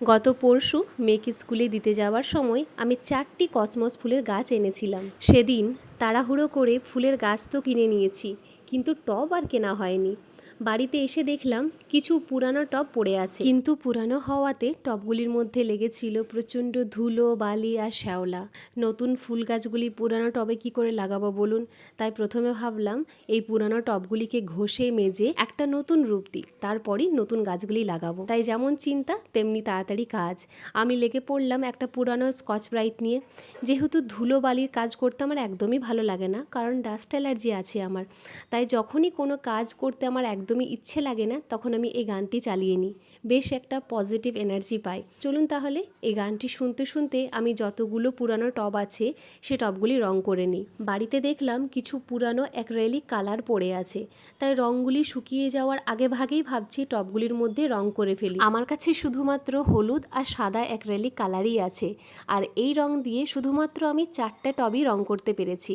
গত পরশু মেয়েকে স্কুলে দিতে যাওয়ার সময় আমি চারটি কসমস ফুলের গাছ এনেছিলাম। সেদিন তাড়াহুড়ো করে ফুলের গাছ তো কিনে নিয়েছি, কিন্তু টব আর কেনা হয়নি। বাড়িতে এসে দেখলাম কিছু পুরানো টব পড়ে আছে। কিন্তু পুরানো হওয়াতে টবগুলির মধ্যে লেগেছিল প্রচণ্ড ধুলো, বালি আর শ্যাওলা। নতুন ফুল গাছগুলি পুরানো টবে কি করে লাগাবো বলুন? তাই প্রথমে ভাবলাম এই পুরানো টবগুলিকে ঘষে মেজে একটা নতুন রূপ দিই, তারপরই নতুন গাছগুলি লাগাবো। তাই যেমন চিন্তা, তেমনি তাড়াতাড়ি কাজ। আমি লেগে পড়লাম একটা পুরানো স্কচ ব্রাইট নিয়ে। যেহেতু ধুলো, বালির কাজ করতে আমার একদমই ভালো লাগে না, কারণ ডাস্ট অ্যালার্জি আছে আমার। তাই যখনই কোনো কাজ করতে আমার একদমই ইচ্ছে লাগে না, তখন আমি এই গানটি চালিয়ে নিই। বেশ একটা পজিটিভ এনার্জি পাই। চলুন তাহলে এই গানটি শুনতে শুনতে আমি যতগুলো পুরানো টব আছে, সে টবগুলি রং করে নিই। বাড়িতে দেখলাম কিছু পুরানো অ্যাক্রেলিক কালার পড়ে আছে, তাই রঙগুলি শুকিয়ে যাওয়ার আগে ভাগেই ভাবছি টবগুলির মধ্যে রং করে ফেলি। আমার কাছে শুধুমাত্র হলুদ আর সাদা অ্যাক্রেলিক কালারই আছে, আর এই রং দিয়ে শুধুমাত্র আমি চারটে টবই রং করতে পেরেছি।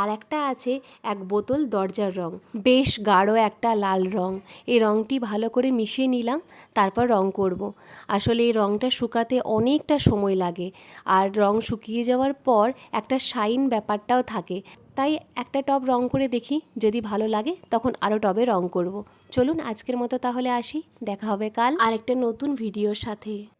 আর একটা আছে এক বোতল দরজার রং। বেশ গাঢ় একটা লাল রং। এই রংটি ভালো করে মিশিয়ে নিলাম, তারপর রং করব। আসলে এই রংটা শুকাতে অনেকটা সময় লাগে। আর রং শুকিয়ে যাওয়ার পর একটা শাইন ব্যাপারটাও থাকে। তাই একটা টব রং করে দেখি, যদি ভালো লাগে তখন আরও টবে রং করব। চলুন আজকের মতো তাহলে আসি। দেখা হবে কাল আর একটা নতুন ভিডিওর সাথে।